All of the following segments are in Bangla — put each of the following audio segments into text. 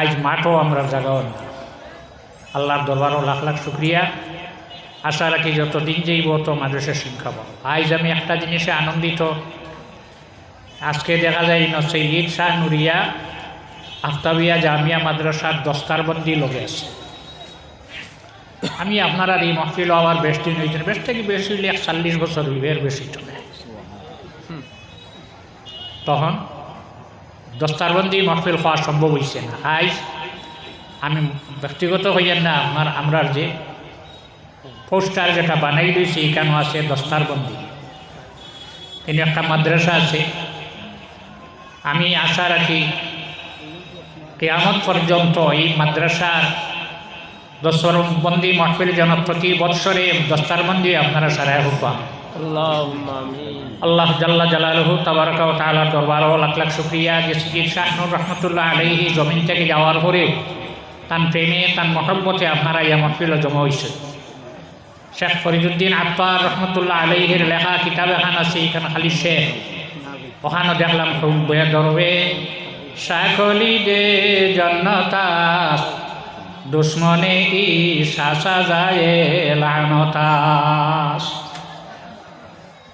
আজ মাঠও আমরা জাগাও না। আল্লাহর দরবারও লাখ লাখ শুক্রিয়া। আশা রাখি যতদিন যাইব তো মানুষের শিক্ষা পাবো আজ আমি একটা জিনিসে আনন্দিত। আজকে দেখা যায় নসে ঈদ শাহ নুরিয়া আফতাবিয়া জামিয়া মাদ্রাসার দস্তারবন্দি লগে আছে। আমি আপনার এই মহফিল আমার বেশ দিন হয়েছেন বেশ থেকে বেশি হইলে এক চল্লিশ বছর হইবে এর বেশি চলে। তখন দস্তারবন্দি মহফিল হওয়া সম্ভব হয়েছে না। আজ আমি ব্যক্তিগত হইয়ার না, আমার আমরা যে পোস্টার যেটা বানাই দিয়েছি এখানে আছে দস্তারবন্দি এনে একটা মাদ্রাসা আছে। আমি আশা রাখি কেয়ামত পর্যন্ত এই মাদ্রাসার দস্তরবন্দি মহফিল যেন প্রতি বৎসরে দস্তারবন্দি আপনারা সারায় পান আল্লাহ জাল্লা জালালহু তাবারকা ও তাআলার দরবারও লাখ লাখ শুক্রিয়া। যে সিকির শাহনুর রহমতুল্লাহ আলাইহি জমিন থেকে যাওয়ার পরে তান প্রেমে তান মহব্বতে আপনারা ইয়া মহফিল জমা হয়েছে শেখ ফরিদুদ্দিন আত্মার রহমতুল্লাহ আলাইহির লেখা কিতাব এখান আছে এখানে খালি শেখ। ওখানে দেখলাম খুব বয়ে ধরবে শাকলি দে জন্নতাস দুশ্মনে ই শাসা যায় লানতাস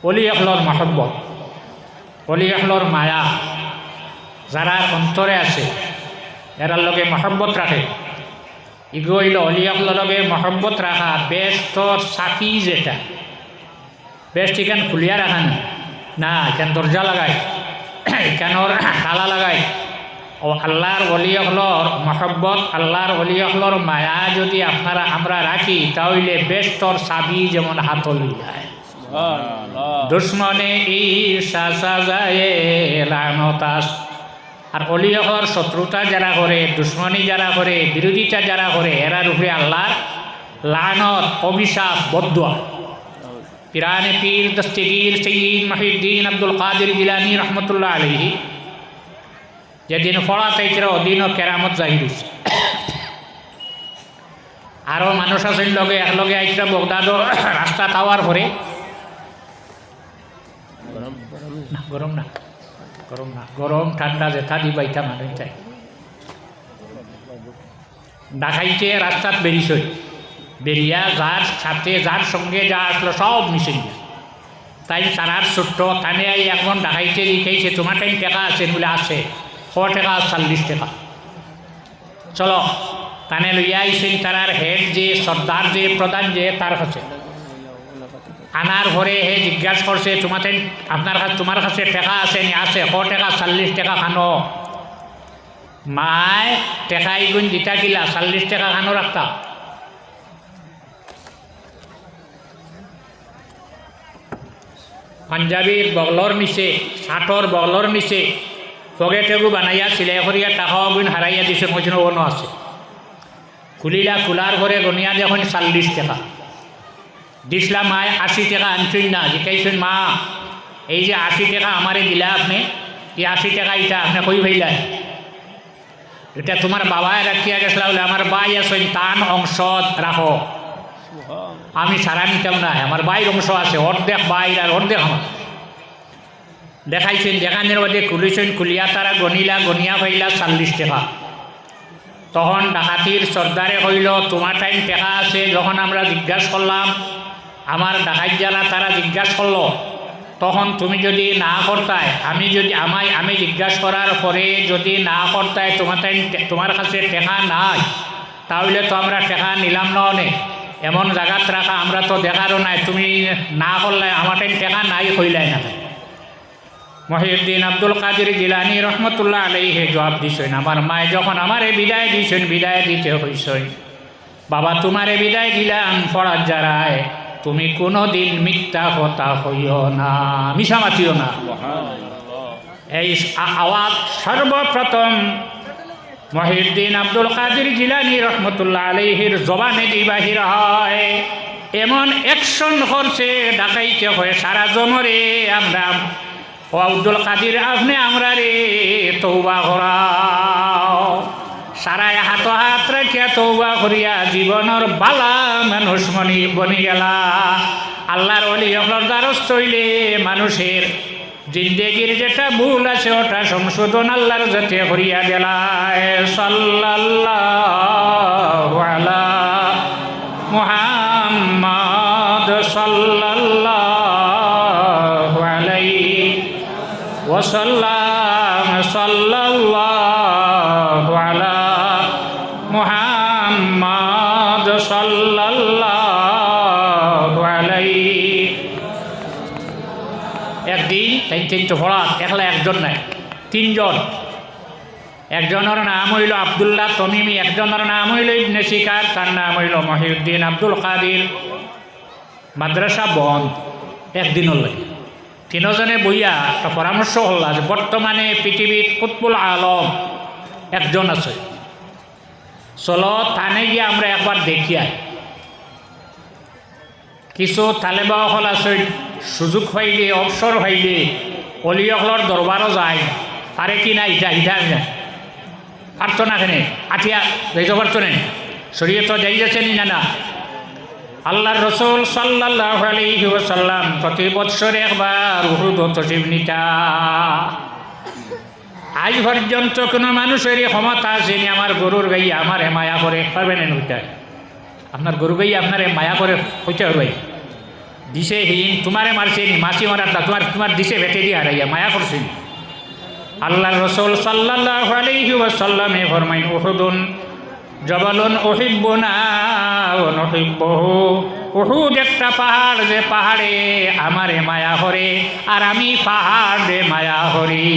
অলি এখলর মাহব্বত, অলি এখলর মায়া যারা অন্তরে আছে এরার লগে মহব্বত রাখে ইগো হইল অলিয়াকল লগে মহব্বত রাখা বেস্ট সাফি যেটা। বেস্ট এখান খুলিয়া রাখা না না এখান দরজা লাগায় এখানোর তালা লাগায় ও আল্লাহর অলিয়াকলর মহব্বত আল্লাহর অলিয়াকলর মায়া যদি আপনারা, আমরা রাখি, তাহলে বেস্টর সাবি যেমন হাতল যায়। দুশ্মনে ঈশা সাজায়ে লানতাস। আর অলিয়হর শত্রুতা যারা করে, দুশ্মনী যারা করে, বিরোধিতা যারা করে এরার উপরে আল্লাহর লানত, অভিশাপ, বদুয়া। পিরানে পীর, দস্তিগীর, সঈদ, মহিউদ্দিন, আব্দুল কাদির গিলানি রহমতুল্লাহ আলহি যেদিন ফড়া তাইতরা অদিন ও কেরামত জাহির আরও মানুষ আছেন লগে, একলগে আইসরা বগদাদর রাস্তা তাওয়ার পরে গরম গরম না। গরম না। গরম, ঠান্ডা, যেথা দিবা ইটা মানুষ চাই ডাকাইতে রাস্তাত বেরিয়েছই বেরিয়া যার সাথে যার সঙ্গে যা আসলো সব মিশে গিয়া তাই তারার ছোট্ট এই এখন ডাকাইতে লিখেছে তোমার টাইম টাকা আছে বলে, আছে। ছ টাকা চল্লিশ টাকা। চলো তানে লইয়া আইসেন তারার হেড যে সর্দার যে প্রধান যে তার কাছে। আনার ঘরে হে জিজ্ঞাসা করছে, তোমাতে, আপনার কাছে, তোমার কাছে টাকা আছে নি? আছে, ক টাকা? চল্লিশ টাকা খানো। মায় টাকা ইগুন দিতা কিলা, চল্লিশ টাকা খানো রাখতা পাঞ্জাবির বগলর নিচে শার্টর বগলর নিচে ফগে টেগু বানাইয়া সিলাই করিয়া টাকা অগুন হারাইয়া দিছে মজনো অন্য আছে। খুলিলা খোলার ঘরে গনিয়া দেখুন চল্লিশ টাকা। দিছিলাম মায় আশি টাকা আনছুন না জিকাইছুন মা। এই যে আশি টাকা আমারে দিলা আপনি এই আশি টাকা এটা আপনি কই ভাইলাই এটা তোমার বাবায় রাখিয়া গেছিল বলে আমার বাই আছে তান অংশ রাখো আমি সারা নিতাম না আমার বাইর অংশ আছে অর্ধেক বাইর আর অর্ধেক আমার দেখাইছেন যেখানের বাদে খুলিছেন খুলিয়া তারা গনিলা গনিয়া পাইলা চাল্লিশ টাকা। তখন ডাকাতির সর্দারে কইল তোমার টাইম টেকা আছে যখন আমরা জিজ্ঞাসা করলাম আমার ডাকাত যারা, তারা জিজ্ঞাসা করল, তখন তুমি যদি না করতায় আমি যদি, আমায়, আমি জিজ্ঞাসা করার পরে যদি না করতায় তোমার তোমার কাছে টাকা নাই, তাহলে তো আমরা টাকা নিলাম না অনেক। এমন জায়গাত রাখা আমরা তো দেখারও নাই, তুমি না করলে আমার টাকা নাই হইলাই না মহিউদ্দিন আব্দুল কাদির গিলানি রহমতুল্লাহ আলাইহে জবাব দিছেন, আমার মায়ে যখন আমারে বিদায় দিছেন, বিদায় দিতে হইছেন বাবা তোমারে বিদায় দিলাম পড়ার যারায়। তুমি কোনো দিন মিথ্যা কথা হইও না মিশা মাতিও না। এই আওয়াজ সর্বপ্রথম মহিউদ্দিন আব্দুল কাদির জিলানি রহমতুল্লাহ আলহির জবানে দিবাহির হয়। এমন একশন করছে ডাকাইতে হয়ে সারা জমরে আমরা। ও আব্দুল কাদির আপনি আমরা রে তৌবা করা সারায় হাত হাত রাখিয়া তৌবা করিয়া জীবনের বালা মানুষ মনি বনি গেলা। আল্লাহর অলি অকলর দ্বারস্থ হইলে মানুষের জিন্দেগির যেটা ভুল আছে ওটা সংশোধন আল্লাহর যাতে করিয়া দেলায় সাল্লাল্লাহু আলা মুহাম্মদ সাল্লাল্লাহু আলাইহি তিন তিনটে ফড়াত একলা একজন নাই, তিনজন। একজনের নাম হইল আবদুল্লাহ তমিমি একজনের নাম হইল ইবনে শিকার তার নাম হইল মহিউদ্দিন আব্দুল কাদির। মাদ্রাসা বন্ধ একদিনের লাগে। তিনজনে বইয়া একটা পরামর্শ হল যে বর্তমানে পৃথিবীর কুতবুল আলম একজন আছে। চলো থানে গিয়ে আমরা একবার দেখি আই। কিছু তালেবা হল আছে সুযোগ পাইলে অবসর পাইলে অলিয়কলর দরবারও যায়। পারে কি না ইটা ইটা না পারতো না কেনে? আঠিয়া যাইতে পারতো না শরীয়ত যাই যাচ্ছে নি না আল্লাহর রসুল সাল্লাহ ওয়াসাল্লাম প্রতি বৎসরে একবার উহুদ তসিব নিতা। আজ পর্যন্ত কোনো মানুষের ক্ষমতা আসেনি আমার গরুর গাই আমার মায়া করে। পারবেন না আপনার গরু গাই আপনার মায়া করে হইতে হবে দিশে হীন তোমারে মারছে নি মাসি মারার না তোমার তোমার দিশে ভেটে দিয়ে হারাইয়া মায়া করছে আল্লাহ রসুল সাল্লাহ আলাইহি ওয়াসাল্লামে ফরমাইন, উহুদুন জবালুন ওহিব্বনা ও নহিব্বহু। উহুদ একটা পাহাড়, যে পাহাড়ে আমারে মায়া করে, আর আমি পাহাড়ে মায়া হরি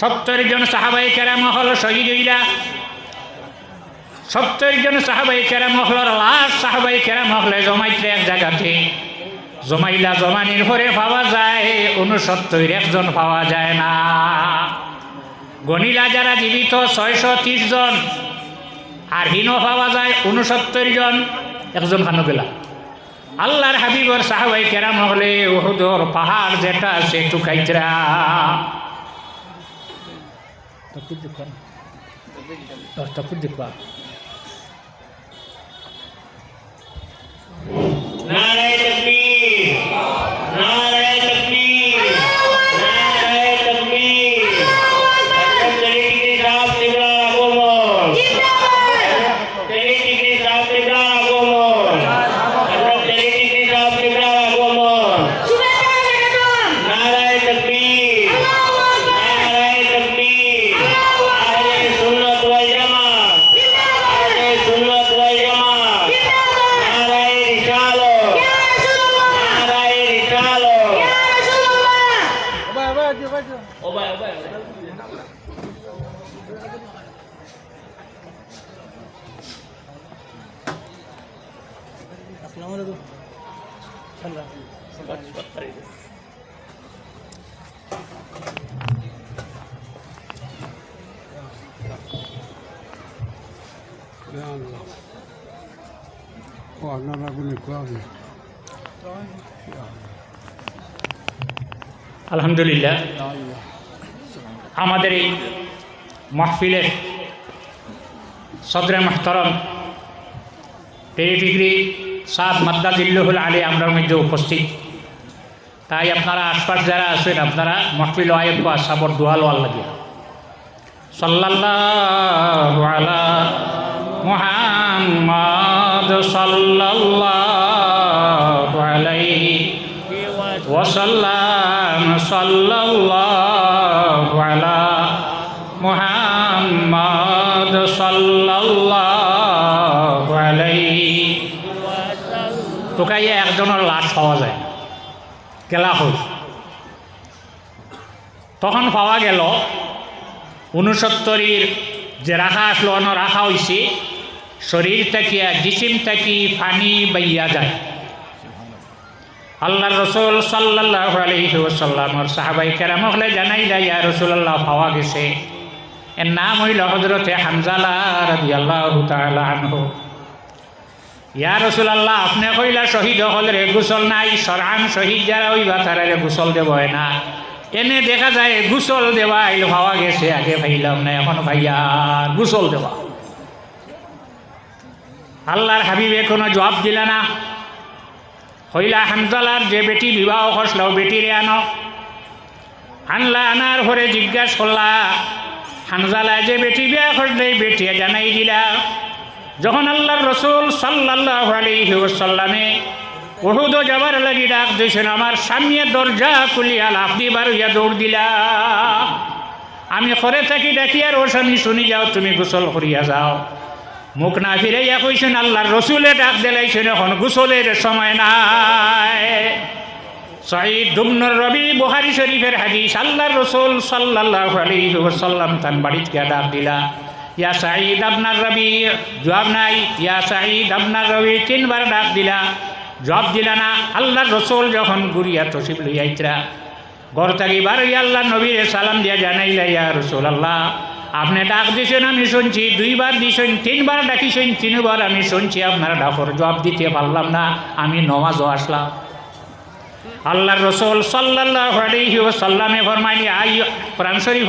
সত্তর জন সাহাবাই কেরাম হল শহীদ হইলা। সত্তর জন সাহাবাই কেরাম হলর লাশ সাহাবাই কেরাম হলে জমাইতে এক জায়গাতে। জমাইলা জমানির পরে পাওয়া যায় উনসত্তর একজন পাওয়া যায় না। গণিলা যারা জীবিত, ছয়শো ত্রিশ জন। আর হীন পাওয়া যায় উনসত্তর জন, একজন খানো গেলা। আল্লাহর হাবিবর সাহাবাই কেরাম হলে ওহুদর পাহাড় যেটা আছে টুকাইতরা। তপুর দেখবা তপুর দেখবা नाराय तकबीर কোয়াবি। আলহামদুলিল্লাহ। আমাদের এই মাহফিলের সদরে মাহতরম পেরিডিগ্রি সাদ মাদ্দাদিল্লুহুল আলী আমরার মধ্যে উপস্থিত। তাই আপনারা আশপাশ যারা আছেন, আপনারা মাহফিল আয়েব বা সাবর দোয়াল ওয়াল লাগিয়া সাল্লাল্লাহু আলা মুহাম্মদ সাল্লাল্লাহু তোকাইয়া একজনের লাশ পাওয়া যায়। গেলা হল। তখন পাওয়া গেল উনসত্তরের যে রাখা আসলো অন রাখা হয়েছে শরীর থাকিয়া জিসিম থাকি পানি বাইয়া যায়। আল্লাহ রসুল সাল্লাহ আলহি ওসাল্লামর সাহাবাই কেরাম হলে জানাই যায়, ইয়া রসুল্লাহ পাওয়া গেছে। এর নাম হইল হজরতে হামজালা রবি আল্লাহ ইয়া রসুল আল্লাহ আপনি কইলা শহীদ হল রে গুসল নাই সরহান শহীদ যারা হইবা তারা রে গুসল দেব না। এনে দেখা যায় গুসল দেওয়া আইল ভাবা গেছে, আগে ভাইলাম না, এখন ভাইয়া গুসল দেওয়া। আল্লাহর হাবিবে কোনো জবাব দিলা না। হইলা হানজালার যে বেটি বিবাহ করছিল, বেটিরে আনো। আনলা আনার ঘরে জিজ্ঞাসা করলা হানজালা যে বেটি বিয়া করলে বেটিয়ে জানাই দিলা। যখন আল্লাহর রসুল সাল্লাহ আলাইহি ওয়াসাল্লামে ওহুদ যাবার লাগি ডাক দিয়েছেন, আমার সামনে দরজা খুলিয়া লাভ দিবার ইয়া দৌড় দিলা। আমি করে থাকি ডাকি আর ওর স্বামী শুনি যাও, তুমি গোসল করিয়া যাও। মুখ না ফিরাইয়া কইছেন, আল্লাহর রসুলে ডাক দিলাইছেন, এখন গোসলের সময় নাই। সঈদ দুবনুর রবি বুহারি শরীফের হাদিস, আল্লাহর রসুল সাল্লাহ আলাইহি ওয়াসাল্লাম তান বাড়িতে ডাক দিলা। ইয়া সাঈদ আপনার রবি, জবাব নাই। ইয়া সাঈদ আপনার রবি, তিনবার ডাক দিলা। জবাব দিলা না, আল্লাহর রসুল যখন গুরিয়া তসিব লইয়াইতরা ঘর থাকি বার আল্লাহ নবীরে সালাম দিয়া জানাইলা, ইয়া রসুল আল্লাহ আপনি ডাক দিছেন, আমি শুনছি। দুইবার দিছেন, তিনবার ডাকিছেন, তিনবার আমি শুনছি, আপনার ডাকর জবাব দিতে পারলাম না, আমি নমাজও আসলাম। আল্লাহর রসুল সাল্লাহ ওয়াসাল্লামে ফরমাইনি আই কোরআন শরীফ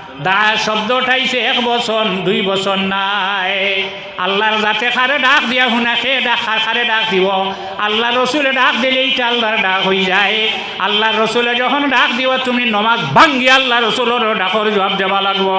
দা শব্দ উঠাইছে এক বছর দুই বছর নাই। আল্লাহর যাতে খারে ডাক দিয়া শুনা, সে ডাক খারে ডাক দিব। আল্লাহ রসুলে ডাক দিলে এইটা আল্লাহর ডাক হয়ে যায়। আল্লাহ রসুলে যখন ডাক দিব, তুমি নমাজ ভাঙ্গি আল্লাহ রসুলের ডাকর জবাব দেবা লাগবো।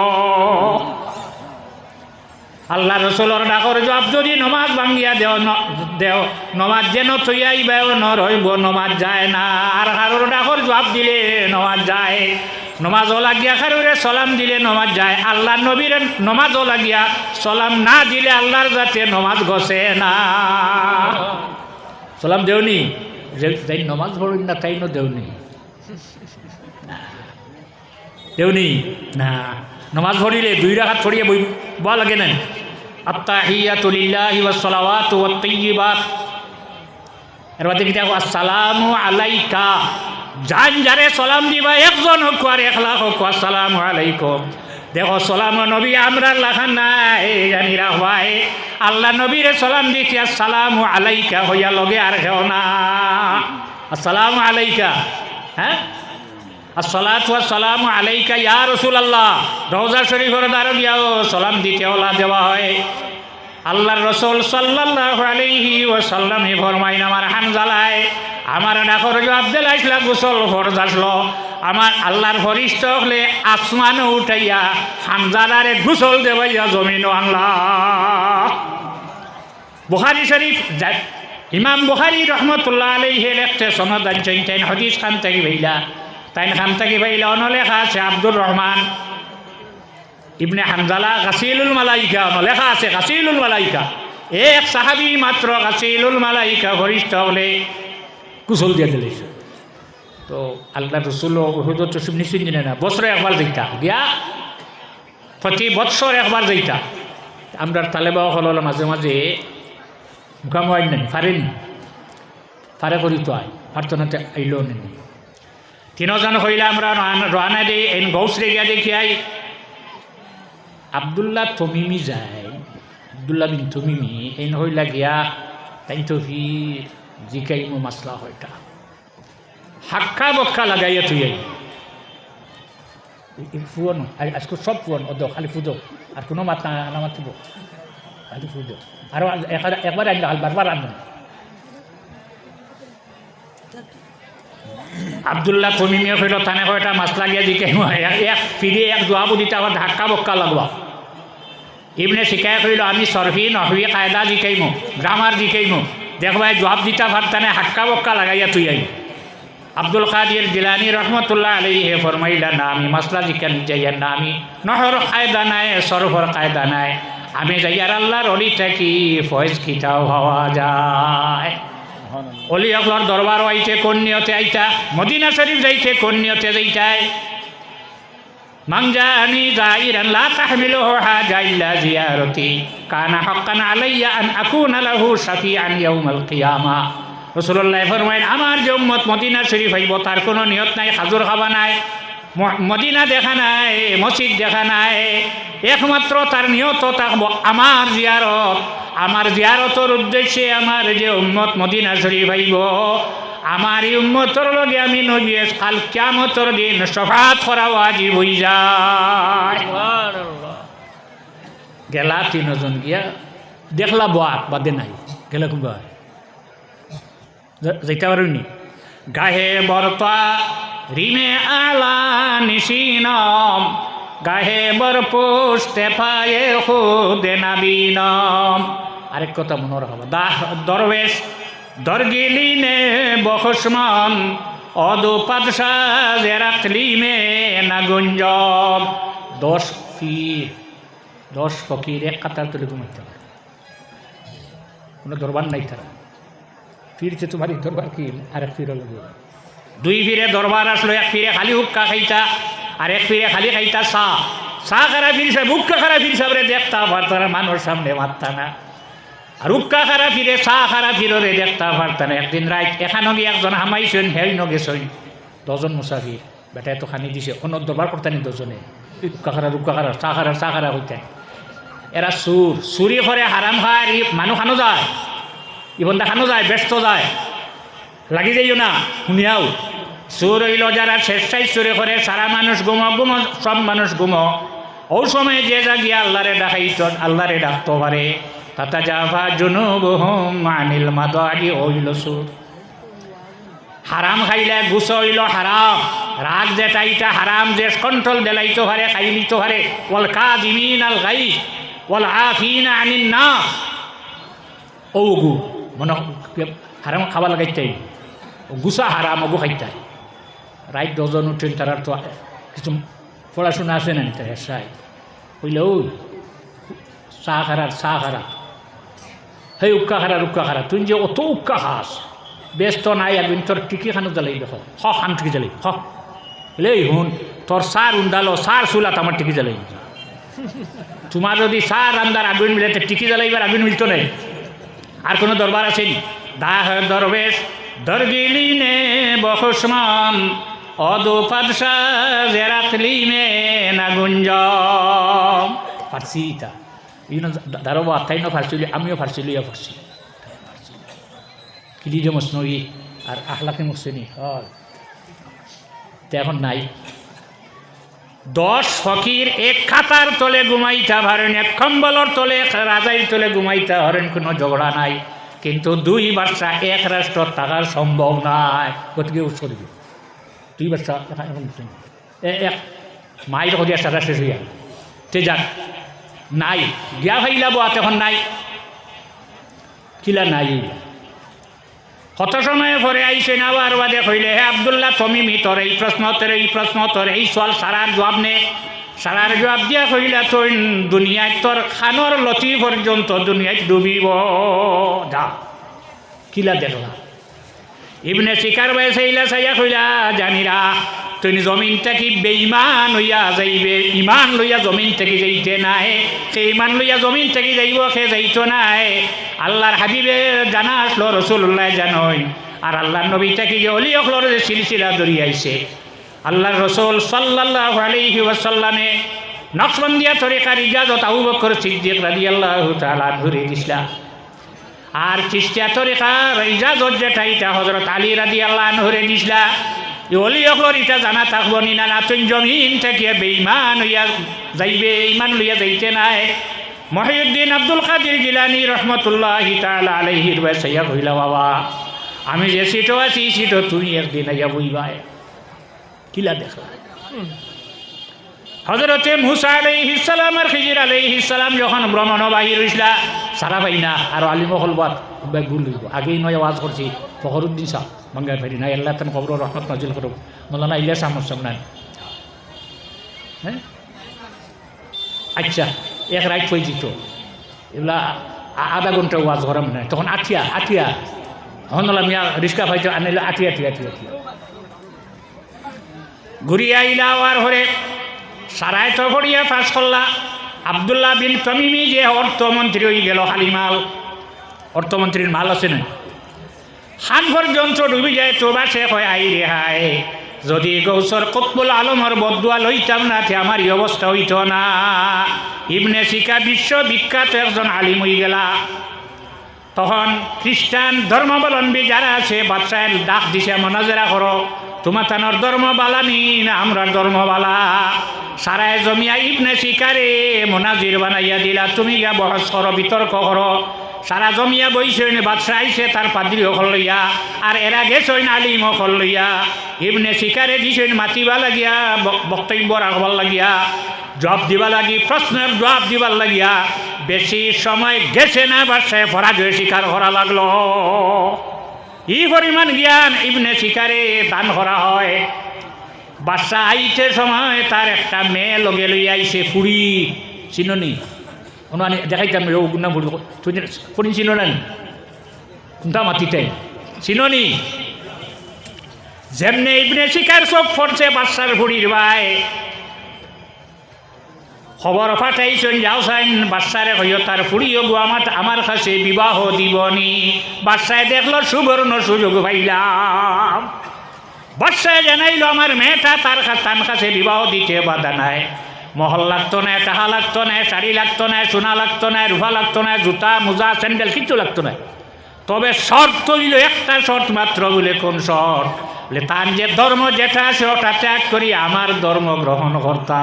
আল্লাহ রসুলর ডাকর জবাব যদি নমাজ ভাঙ্গিয়া দেও, ন- দেও, নমাজ যেন থইয়াইবাও ন রইব নমাজ যায় না। আর কারোর ডাকর জবাব দিলে নমাজ যায়। নমাজও লাগিয়া কারোরে সলাম দিলে নমাজ যায়। আল্লাহ নবীর নমাজও লাগিয়া সলাম না দিলে আল্লাহর যাতে নমাজ গছে না। সলাম দেওনি? যে যাই নমাজ পড়ুন না তাই ন দেওনি। দেওনি? না। নমাজ পড়িলে দুই রাখাত পড়িয়ে বই বল লাগে না আত্তাহিয়াতু লিল্লাহি ওয়াস সালাওয়াতু ওয়াত আসসালামু আলাইকা। জান যারে সালাম দিবা, একজন হোক আর এক লাখ হোক, আসসালামু আলাইকুম। দেখো, সালাম নবী আমরা লাখান নাই, জানি রাখবাই আল্লাহ নবীর সালাম দিছি, আসসালামু আলাইকা, হইয়া লগে আর হেও না। আসসালামু আলাইকা হ্যাঁ? আসসালাতু সালামু আলাইকা, ইয়া রাসূলুল্লাহ। রওজা শরীফের দ্বারা দিয়াও সালাম দিতে ওলা দেওয়া হয়। আল্লাহর রসুল সাল্লাল্লাহু আলাইহি ওয়াসাল্লামে ফরমাইন, আমার হানজালায় আমার ডাকর জবাব দিলাইছিল গোসল ফরজ আসলো আমার আল্লাহর ফরিষ্ট হলে আসমান উঠাইয়া হানজালারে গোসল দেবাইয়া জমিন আল্লাহ বুখারি শরীফ ইমাম বুখারি রহমতুল্লাহ আলাইহি লেখতে সনদ আনছেন তাইন হদিস খান থেকে ভাইলা। তাইন খান থেকে ভাইলা, অনলেখা আছে আব্দুর রহমান। ইবনে হামজালা গাছিলুল মালাইকা লেখা আছে গাছিলুল মালাইকা। এক সাহাবি মাত্র গাছিলুল মালাইকা ঘরিষ্ঠ হলে কুশল দিয়ে দিলে। তো আল্লাহ রসুল তো নিশ্চিত দিনে না। বছরে একবার যেটা গিয়া প্রতি বৎসর একবার যেটা আমরা তালেবা হল মাঝে মাঝে মুখামুখাই নেন পারেনি পারে করি তো আয়। প্রার্থনাতে আইলেও নেন। তিনজন হইলে আমরা রানা দিই এই গৌসরে গিয়া দেখি আই। আবদুল্লাহ তমিমি যায়। আবদুল্লাহ বিন তমিমি, এন হইলা গিয়া তাই তো জিকাই মো মাসলা হয়টা হাক্কা বক্কা লাগাইয়া তুই ফুয়ানো আজকে সব ফুয়ানো অদ, খালি ফুদো আর কোনো মাত না মাতিব। খালি ফুদো আর একবার আনলে হাল বারবার আনবেন আবদুল্লাহ তমিমিয়ে কইল, তানে কয়টা মাছ লাগিয়া দিকে এক ফিরে এক জোয়াব দিতে আবার ধাক্কা বক্কা লাগবা ইবনে শিকায় কইল, আমি সরফি নহবি, কায়দা দিকেইমো গ্রামার দিকেইমো দেখবাই জবাব দিতা ভাবতানে হাক্কা বক্কা লাগাইয়া তুই আই আব্দুল কাদির জিলানি রহমতুল্লাহ আলী হে ফরমাইলা, না, আমি মাসলা জিকান যাইয়ার না, আমি নহর কায়দা নাই, সরফর কায়দা নাই। আমি যাইয়ার আল্লাহর অলি থাকি, ফয়েজ খিতাও হওয়া যায়। অলি আকবর দরবার আইতে কোন নিয়তে আইতা, মদিনা শরীফ যাইতে কোন নিয়তে যাইতায় মাংজানি জাইরান, লা তাহমিলুহু হাজা ইল্লা জিয়ারতি। কানা হাক্কান আলাইয়া আন আকুনা লাহু শাফিআন ইয়াউমাল কিয়ামা। রসুল্লাহ ফরমাইন আমার যে উম্মত মদিনা শরীফ আইব তার কোনো নিয়ত নাই, হাজুর খাবা নাই মদিনা দেখা নাই, মসজিদ দেখা নাই। একমাত্র তার নিয়ত থাকব আমার জিয়ারত। আমার জিয়ারতর উদ্দেশ্যে আমার যে উম্মত মদিনা শরীফ আইব আমার এই উম্মতর লগে আমি নগিয়ে কাল ক্যামতর দিন সফাত করা ওয়াজিব হই যায়। সুবহানাল্লাহ। গেলা তিনজন গিয়া দেখলা বাদ বাদে নাই। গেলা কোনবা যাইতে পারুনি? গাহে বরতা রিমে আলা নিশিনম। গাহে বর পুষতে পায়ে খুদে নাবিনম। আরেক কথা মনে রাখব দাহ দরবেশ দরগিলিনে বহসমান অদু পাদশা না গুঞ্জব দশ ফির, দশ ফকির এক কাতার তুলে ঘুমাইতে পারে কোনো দরবার নাই তারা। ফিরছে তোমার দরবার কি? আর এক ফিরে লাগে দুই ফিরে দরবার আসলো, এক ফিরে খালি হুক্কা খাইতা, আর এক ফিরে খালি খাইতা চা। চা খারা ফিরছে হুক্কা খারা ফিরছে দেখতা পারত না মানুষ সামনে মারতা না। আর হুক্কা খারা ফিরে, চা ফিরে দেখতা পারত না একদিন রাত এখানো গিয়ে একজন হামাইছেন হেই নগে নগেছেন দজন মুসাফির বেটা এত খানি দিছে। অন্য দরবার করতানি দজনে হুক্কা খারা হুক্কা খারা, চা খারা চা খারা হইতেন এরা সুর চুরি করে হারাম খায় মানুহ খানো যায়। ইবন দেখানো যায়, ব্যস্ত যায়। লাগি যাইও না, শুনিয়াও। চোর হইল যারা শেষটাই চুরি করে সারা মানুষ গুমো, গুম সব মানুষ গুমো। ও সময় যে যা গিয়া আল্লাহরে ডাকাইত আল্লাহরে ডাকতে পারে তাতা যাভা জুনুব হুম আনিল মাদি হইল সুর হারাম খাইলে গুছ হইল হারাম, রাগ যেটা ইটা হারাম যে কন্ট্রোল দেলাইতে পারে খাইলিতে পারে ওয়াল কাদিমিন আল গাই ওয়াল আফিন আনিন না ও গু মনে হারাম খাবার লাগাইতে গুছা হারাম অগু খাইতাই রাইট দজন উঠেন তারার তো কিছু পড়াশোনা আছে না তার হেসাই হইলে ওই চা খারার চা খারা সেই উক্কা খারার উক্কা খারা তুই যে অত উক্কা খাস ব্যস্ত নাই একদিন তোর টিকি খানো জ্বালাই দেখো হ খান টিকি জ্বালাই হ এই হুন তোর সার উন্দালো সার চুলাত আমার টিকি জ্বালাই তোমার যদি সার আন্দার আগুন মিলে তো টিকি জ্বালাইবার আগুন মিলতো নাই আর কোনো দরবার আছেনি দাহ দরবেশ দরগিলিনে বহসমান অদু পাদশা জেরাতলি মে না গুঞ্জম ফার্সি ইটা ইনো দারোবা তাই না ফার্সি আমিও ফার্সি লইয়া ফার্সি কিলি যে মসনই আর আহলাকে মসনি তো এখন নাই। দশ ফকির এক খাতার তলে ঘুমাইতা পারেন এক কম্বলর তলে, এক রাজাইর তলে ঘুমাইতা হরেন কোনো ঝগড়া নাই। কিন্তু দুই বাচ্চা, এক রাষ্ট্র থাকার সম্ভব নাই। গতিকে উৎস দিবি। দুই বাচ্চা এক মায়ের হদিয়া সারা শেষ হইয়া তে যাক। নাই। গিয়া ভাইলা বোয়া তখন নাই। কিলা নাই। কত সময় পরে আইসে না আর বাদে কইলে, হে আবদুল্লাহ তমিমি তোর, এই প্রশ্ন তোর, এই প্রশ্ন তোর, এই সল সারার জবাব নে। সারার জবাব দিয়া কইলা, তোর দুনিয়ায়, তোর খানোর লতি পর্যন্ত দুনিয়ায় ডুবিব। যা। কিলা দেখলা। ইবনে শিকার বয়সে ইলা সাইয়া কইলা জানিরা তুই জমিন থেকে বেইমান হইয়া যাইবে ইমান লইয়া জমিন থেকে যাইতে নাই, সে ইমান লইয়া জমিন থেকে যাইব, সে যাইত নাই। আল্লাহর হাবিবে জানা আসলো রসুল্লাহ জানই আর আল্লাহর নবী থেকে যে অলি অখলর যে সিলসিলা দরিয়াইছে আল্লাহর রসুল সাল্লাহ আলাইহি ওয়াসাল্লামে নকশবন্দিয়া তরিকার ইজাজত আবু বকর সিদ্দিক রাদিয়াল্লাহু তাআলা ধরে দিছিলা। আর চিস্তিয়া তরিকার ইজাজত যেটা ইটা হজরত আলী রাদি আল্লাহ নহরে দিছিলা। এই অলি অকলর ইটা জানা থাকব নি না তুই জমিন থেকে বেইমান হইয়া যাইবে ইমান লইয়া যাইতে নাই। মহিউদ্দিন আব্দুল কাদির গিলানি রহমতুল্লাহ তাআলা আলাইহির বেসাইয়া কইলা বাবা, আমি যে সিটও আছি সিটও তুই একদিন আইয়া বইবাই। কিলা দেখলা? হজরতে মুসা আলাইহিসালাম আর খিজির আলাইহিসালাম যখন ভ্রমণ বাহির হইসলা, সারা পাই না আর আলিমহল বাদ হইব, আগেই নয় আওয়াজ করছি, ফখরুদ্দিন শাহ বাঙ্গার ফেরি না আল্লাহ তেন খবর রহমত নাজিল করুক মৌলানা ইলিয়াস আহমদ সামনান হ্যাঁ আচ্ছা এক রাইট হয়ে যেত এগুলা আধা ঘণ্টা ওয়াজ করাম না তখন আঠিয়া আঠিয়া হনলা মিয়া রিক্সা পাইতো আনিলে আঠিয়া আঠিয়া আঠিয়া ঘুরিয়া আইলা আর হরে সারায় তো ভরিয়া পাস করলা আবদুল্লাহ বিন তমিমি যে অর্থমন্ত্রী হয়ে গেল হালিমাল অর্থমন্ত্রীর মাল আছে না হান পর্যন্ত ডুবি যায় তো বা সে কয় আই রে হায়। যদি গৌসর কতবুল আলমর বদুয়া লইতাম না, তে আমার অবস্থা হইত না। ইবনে শিকা বিশ্ব বিখ্যাত একজন আলিম হয়ে গেলা। তখন খ্রিস্টান ধর্মাবলম্বী যারা আছে বাচ্চায় ডাক দিছে, মনাজেরা করো তোমার তানোর ধর্ম বালা নি না, আমরা ধর্ম বালা। সারায় জমিয়া ইবনে শিকারে মনাজির বানাইয়া দিলা, তুমি গা বহস করো বিতর্ক করো। সারা জমিয়া বইছেন বাদশাহ আইছে তার পাদ্রী অকল লইয়া, আর এরা গেছেন আলিম অকল লইয়া। ইবনে শিকারে দিছেন, মাতিবা লাগিয়া বক্তব্য রাখবার লাগিয়া, জবাব দিবা লাগি, প্রশ্নের জবাব দিবার লাগিয়া। বেশি সময় গেছে না বাসায় পরাজয় স্বীকার করা লাগল। ই পরিমাণ জ্ঞান ইবনে শিকারে দান করা হয়। বাচ্চা আইতে সময় তার একটা মেয়ে লগে লই আইছে, ফুড়ি। চিননি ওনানি দেখাইতাম ও গুণা ফুড়ি তুই ফুড়ি না নি কোনটা মাতিতে চিননি যেমনে ইবনে শিকার চোখ ফরছে বাচ্চার ফুড়ির ভাই খবর পাঠাইছেন যাও চাইন বাচ্চারে হইও তার ফুড়িও গো আমার আমার কাছে বিবাহ দিবনি বাচ্চায় দেখল সুবর্ণ সুযোগ পাইলাম বাচ্চায় জানাইলো আমার মেয়েটা তার তার কাছে বিবাহ দিতে বাধা নাই মহল লাগতো না টাহা লাগতো না, শাড়ি লাগতো না, সোনা লাগতো না, রুফা লাগতো না, জুতা, মোজা, স্যান্ডেল, কিচ্ছু লাগতো না। তবে শর্ত হইল একটা শর্ত মাত্র বলে কোন শর্ত? বলে, তার যে ধর্ম যেটা আছে ওটা ত্যাগ করি, আমার ধর্ম গ্রহণ কর্তা।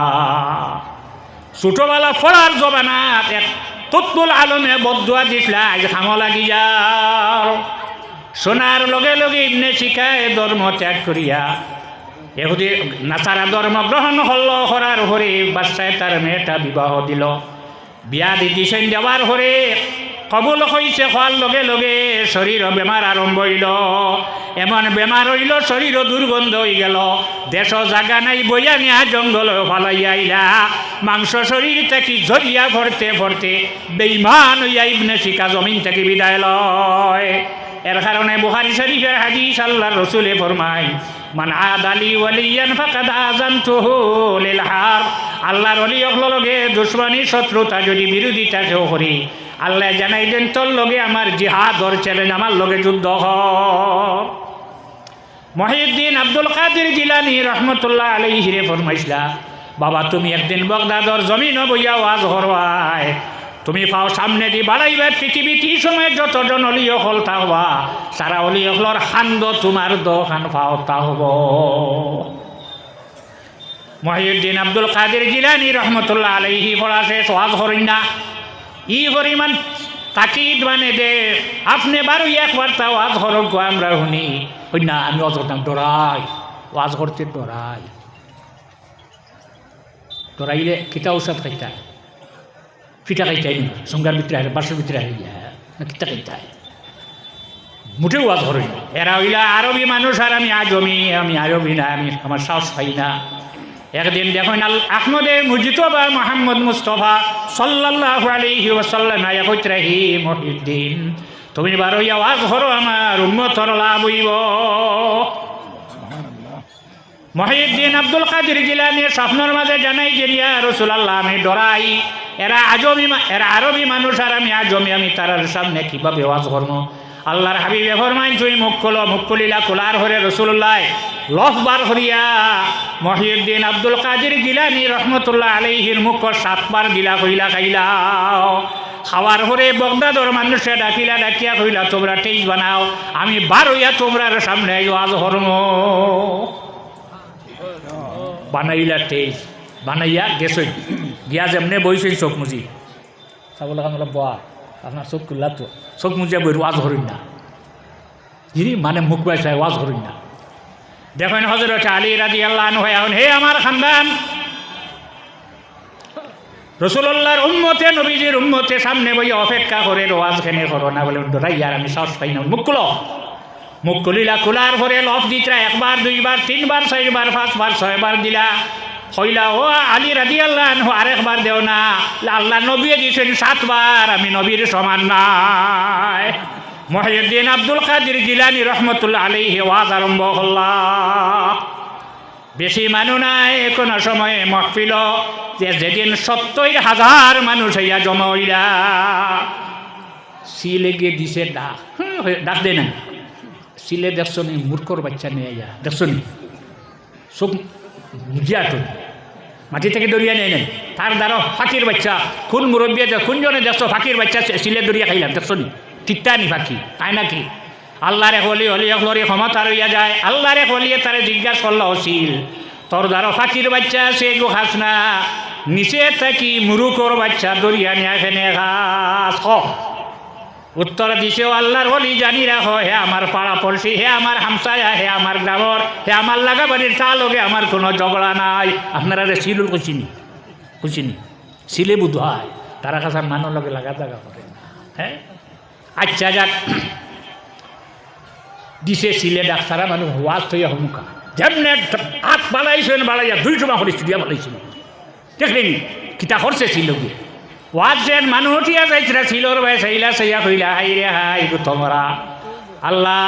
ছোটবেলা ফলার জবানাত এক তৎপুল আলমে বদুয়া দিছিলা, আজ খামো লাগি যাও। সোনার লগে লগে ইবনে শিখায় ধর্ম ত্যাগ করিয়া এহুদি নাচারা ধর্ম গ্রহণ হল করার হরে বাচ্চায় তার মেয়েটা বিবাহ দিল। বিয়া দি দিছেন দেওয়ার হরে কবুল হইছে, হওয়ার লগে লগে শরীর বেমার আরম্ভ হইল। এমন বেমার হইল, শরীর দুর্গন্ধ হয়ে গেল। দেশ জাগা নাই, বইয়া নিয়া জঙ্গল ফালাইয়া আইলা। মাংস শরীর থেকে জরিয়া ভরতে ভরতে বেইমান হইয়া ইবনে শিকা জমিন থেকে বিদায় লয়। এর কারণে বুহারি শরীফের হাদিস আল্লাহর রসুলে ফরমাই মান আদালি ওয়ালিয়ান ফাকাদ আযানতুহু লিল হার আল্লাহর ওলি লগে দুশ্মনী শত্রুতা যদি বিরোধিতা কেউ করি আল্লাহ জানাই দেন, তোর লগে আমার জিহাদর চ্যালেঞ্জ আমার লগে যুদ্ধ হ। মহিউদ্দিন আব্দুল কাদের জিলানি রহমতুল্লাহ আলাইহিরে ফরমাইছিলা, বাবা, তুমি একদিন বগদাদর জমিন বইয়া ওয়াজ হরওয়ায় তুমি পাও সামনে দি বাড়াইবার পৃথিবীতে এই সময় যতজন অলিয় হল তা হবা সারা অলিয় হলর খান্দ তোমার দোকান পাও তা হব মহিউদ্দিন আব্দুল কাদের জিলানি রহমতুল্লাহ পড়া শেষ ওয়াজ হরিণ না। ই পরিমাণ তাকিদ মানে দে। আপনি বারো একবার তা ওয়াজ হরক গো আমরা শুনি। ওই না আমি করতাম, ডরাই। ওয়াজ করতে ডরাই। ডরাইলে কিতা ঔষধ খাইতা? পিঠা খাইতাই না সঙ্গার ভিতরে আরে বাসের ভিতরে আরে গিয়া না কিতা খাইতাই মোটেও ওয়াজ হরই না। এরা হইলা আরবি মানুষ আর আমি আজমি, আমি আরবি না, আমি আমার সাহস পাই না। একদিন দেখুন আল আহমদে মুজিতবা মোহাম্মদ মুস্তফা সাল্লাল্লাহু আলাইহি ওয়াসাল্লাম, আয়া কইতরাহি মহিউদ্দিন, তুমি বারো আওয়াজ হরো আমার উম্মতর লাভ হইব। মহিউদ্দিন আব্দুল কাদির জিলানি স্বপ্নের মাঝে জানাই যে রসুলাল্লাহ, আমি ডরাই। এরা আজমি এরা আরবি মানুষ, আর আমি আজমি আমি তারার সামনে কীভাবে ওয়াজ করব? আল্লাহর হাবিবে ফরমাইন, তুই মুখ খোলো, মুখ খুলিলা, খোলার হরে রসুল্লাহ লফ বার হরিয়া মহিউদ্দিন আব্দুল কাদির গিলানি রহমতুল্লাহ আলাইহির মুখ সাতবার গিলা কইলা খাইলাও। খাওয়ার হরে বগদাদর মানুষে ডাকিলা, ডাকিয়া কইলা, তোমরা টেইস বানাও, আমি বার হইয়া তোমরার সামনে ওয়াজ হরম বানাইলা তেইশ বানাইয়া গেছই। গিয়া যেমনে বইছই চোখ মুজি। চাব লগা অলপ বয়া আপনার চোখ খুললা তো চোখ মুজিয়া বই ওয়াজ হরিণ না। যিনি মানে মুখ বাই চাই ওয়াজ হরিণ না। দেখেন হজরত আলী রাজি আল্লাহ হে আমার খানদান! রসুল্লাহর উম্মতে নবীজির উম্মতে সামনে বই অপেক্ষা করে ওয়াজ খেনে করো না? বলে ডরাই আর আমি সাহস পাই না মুখ খুলো। মুখ খুলিলা খোলার পরে লফ দিতরা একবার দুইবার তিনবার চারবার পাঁচবার ছয়বার দিলা। হইলা, ও আলী রাজি আল্লাহ আরেকবার দেও না। আল্লাহ নবী দিয়েছেন সাতবার, আমি নবীর সমান নাই। মহিউদ্দিন আব্দুল কাদির জিলানি রহমতুল্লাহ আলাইহি ওয়াজ আরম্ভ হল্লা। বেশি মানুষ নাই কোনো সময়ে মহফিল, যে যেদিন সত্তর হাজার মানুষ হইয়া জমা সিলে গিয়ে দিছে ডাক। ডাক দে না। সিলে দেখছ নি, মূর্খর বাচ্চা নিয়ে যা দেখছ নি? চোখ বুঝিয়া তো। মাটি থেকে দরিয়া নেই নেন। তার দ্বারা ফাঁকির বাচ্চা কোন মুরব্বী আছে কোনজনে দেখছ ফাঁকির বাচ্চা সিলে দরিয়া খাইলাম দেখছ নি ঠিকটা নি ফাঁকি তাই নাকি আল্লাহর হলি হলি লরি ক্ষমতা রইয়া যায়। আল্লাহর হলিয়ে তারে জিজ্ঞাসা করল অশিল তোর দ্বারা ফাঁকির বাচ্চা আছে গো খাস না নিচে থাকি মুরুকর বাচ্চা দরিয়া নিয়ে খেনে খাস খ উত্তর দিছেও আল্লাহর হলি জানি রাখো হে আমার পাড়া পড়শি, হে আমার হামসায়া, হে আমার গ্রামর হে আমার লাগা বাড়ির তা লগে আমার কোনো ঝগড়া নাই। আপনারা রে সিলুল কুচিনি কুচিনি, সিলে বুধ হয় তারা কাছে মানুষ লগে লাগা জাগা করে। হ্যাঁ? আচ্ছা যাক, দিছে সিলে ডাক্তারা মানুষ ওয়াজ থইয়া হুমুকা যেমনে হাত বাড়াইছেন, বাড়াইয়া দুই সময় করেছি দিয়া বাড়াইছিল দেখলেন? কিতা করছে ছিল গিয়ে ওয়াজ যেন মানুষ উঠিয়া যাইছিলা ছিলর ভাই চাইলা চাইয়া কইলা, হাই রে, হাই তোমরা। আল্লাহ,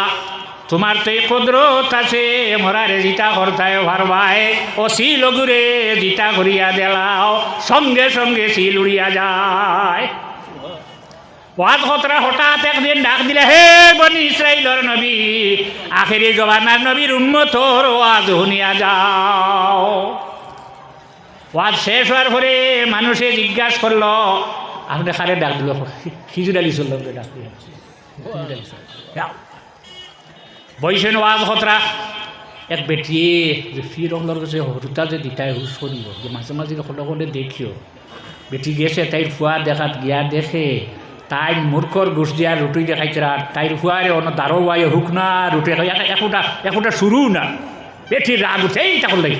তোমার তো কুদরত আছে, মরা রে, জিতা করতায় ভারবাই ও শিল গুরে জিতা করিয়া দেলাও, সঙ্গে সঙ্গে শিল উড়িয়া যায়। ওয়াজ হতরা হঠাৎ একদিন ডাক দিলে, হে বনি ইসরাইলর নবী, আখেরি জবানার নবীর উন্মতর ওয়াজ শুনিয়া যাও। ওয়াজ শেষ হওয়ার পরে মানুষে জিজ্ঞাসা করল, আপনি খারে ডাক দিল খিচুড়ি আলি চলল ডাক বইছেন ওয়াজ হতরা এক বেটিয়ে যে ফির অঙ্গর কাছে হরুতা যে দিতাই হুস করিব যে মাঝে মাঝে হলে দেখিও। বেটি গেছে তাইর ফুয়া দেখাত গিয়া দেখে তাই মূর্খর ঘুষ দিয়া রুটি দেখাইছে আর তাইর ফুয়ারে অন্য দারো বাই হুক না রুটি একুটা একুটা শুরু না। বেটির রাগ উঠেই তখন লাগে।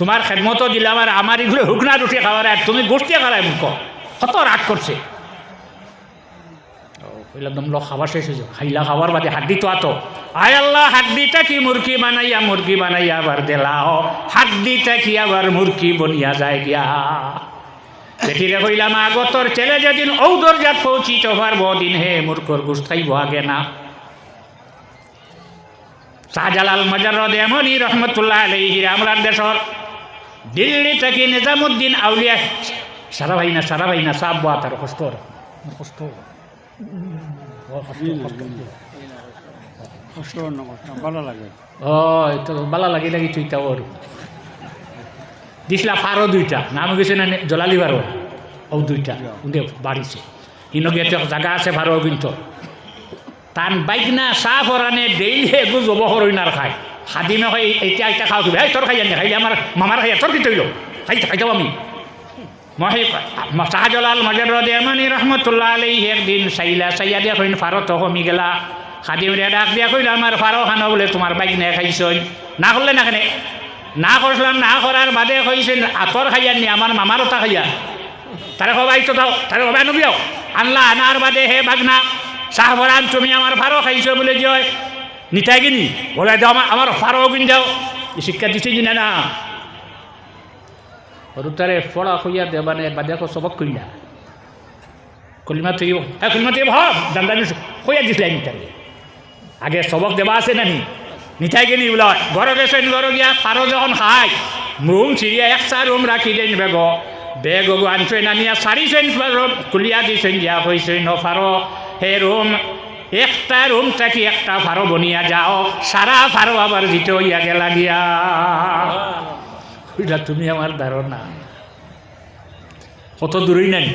তোমার খেদমতো দিলাম আর আমার এগুলো হুক না রুটি খাওয়ার আর তুমি গোষ্ঠী খারাই মূর্খ কত রাগ করছে। কইলা দমলো খাবার শেষ হয়েছে খাইলা খাবার বাদে হাড্ডি তো আতো। আয় আল্লাহ হাড্ডিটা কি মুরগি বানাইয়া মুরগি বানাইয়া আবার দেলাও হাড্ডিটা কি আবার মুরগি বনিয়া যায় গিয়া। দেখিলে কইলাম আগতর ছেলে যেদিন ঔদর জাত পৌঁছিত পারব দিন হে মূর্খর গুস্তাইব আগে না। শাহজালাল মজারদ এমনই রহমতুল্লাহ আলহির আমরার দেশর দিল্লি থেকে নিজামুদ্দিন আউলিয়া। সারা ভাই না সারা ভাই না সাব বা তার কষ্ট কষ্ট। কষ্ট ভালো লাগে। ও তো বালা লাগি লাগি তুইটা ওর দিছিলা ফারো দুইটা নাম গেছে না জলালি বারো ও দুইটা উদে বাড়িছে ইনকে তো জায়গা আছে ভারো কিন্তু। তান বাইক না চাহ পরানে ডেইলি এগু জবহর ইনার খায় হাদিমে হয় এতিয়া এতিয়া খাওঁ কিবা এই তোৰ খাই জানি খাইলে আমাৰ মামাৰ খাই তোৰ কি তৈল? খাই খাই যাওঁ আমি। মই সেই শাহজালাল মজারদ এমনি রহমতুল্লাহ আলাই একদিন চাইলা চাইয়া দিয়া কইন ফারত কমি গেলা। খাদিম রে ডাক দিয়া কইল, আমার ফারো, খানো বলে তোমার বাইক নে খাইছই। না করলে না কেনে? না করছিলাম না করার বাদে কইছে আতর খাইয়া নি, আমার মামার ওটা খাইয়া। তারে কবাই তো দাও, তারে কবাই নবিয়াও আনলা, আনার বাদে হে বাগনা চাহ ভরান তুমি আমার ফারো খাইছ বলে যে নিতাই কিনি বলে দাও আমার আমার ফারো কিন যাও শিক্ষা দিছে কিনা না সৰুতাৰে ফৰা খৈয়া দেৱানে বাদে আকৌ চবক কইলা কলিমা থৈ হ্যাঁ কলিমা থৈ ভাব দান্দা নিছো খৈয়া দিছিলে নিতাৰে আগে চবক দেবা আছে নানি। নিতাই কিনি বোলা ঘৰত গেছে ঘৰ গিয়া ফাৰো যখন খাই ৰুম চিৰিয়া একচা ৰুম ৰাখি দেন বেগ। বেগ আনছই নানিয়া চাৰি চেন কুলিয়া দিছেন দিয়া কৈছে ন ফাৰো। সেই ৰুম একটা রুম থাকি একটা ফারো বনিয়া যাও। সারা ফারো আবার জিতে হইয়া গেলা গিয়া। ওইটা তুমি আমার ধারণা। কত দূরই নাই।